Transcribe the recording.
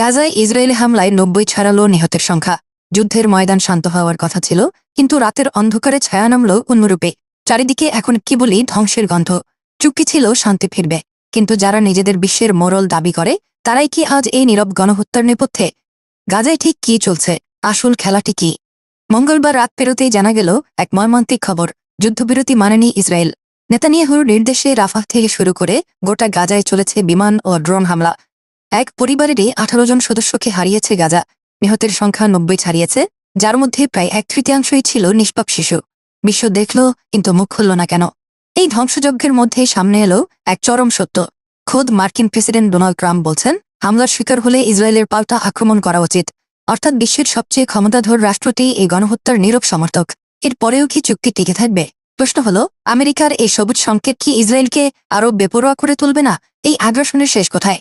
গাজায় ইসরায়েলি হামলায় নব্বই ছাড়ালো নিহতের সংখ্যা। যুদ্ধের ময়দান শান্ত হওয়ার কথা ছিল, কিন্তু রাতের অন্ধকারে ছায়া নামল অন্যরূপে। চারিদিকে এখন কি বলি ধ্বংসের গন্ধ। চুক্তি ছিল শান্তি ফিরবে। কিন্তু যারা নিজেদের বিশ্বের মোরল দাবি করে, তারাই কি আজ এই নীরব গণহত্যার নেপথ্যে? গাজায় ঠিক কি চলছে? আসল খেলাটি কি? মঙ্গলবার রাত পেরোতেই জানা গেল এক মর্মান্তিক খবর। যুদ্ধবিরতি মানেনি ইসরায়েল। নেতানিয়াহুর নির্দেশে রাফাহ থেকে শুরু করে গোটা গাজায় চলেছে বিমান ও ড্রোন হামলা। এক পরিবারেরই আঠারো জন সদস্যকে হারিয়েছে গাজা। নিহতের সংখ্যা নব্বই ছাড়িয়েছে, যার মধ্যে প্রায় এক তৃতীয়াংশই ছিল নিষ্পাপ শিশু। বিশ্ব দেখল, কিন্তু মুখ খুলল না কেন? এই ধ্বংসযজ্ঞের মধ্যে সামনে এলো এক চরম সত্য। খোদ মার্কিন প্রেসিডেন্ট ডোনাল্ড ট্রাম্প বলছেন, হামলার শিকার হলে ইসরায়েলের পাল্টা আক্রমণ করা উচিত। অর্থাৎ বিশ্বের সবচেয়ে ক্ষমতাধর রাষ্ট্রটি এই গণহত্যার নীরব সমর্থক। এর পরেও কি চুক্তি টিকে থাকবে? প্রশ্ন হল, আমেরিকার এই সবুজ সংকেত কি ইসরায়েলকে আরও বেপরোয়া করে তুলবে না? এই আগ্রাসনের শেষ কোথায়?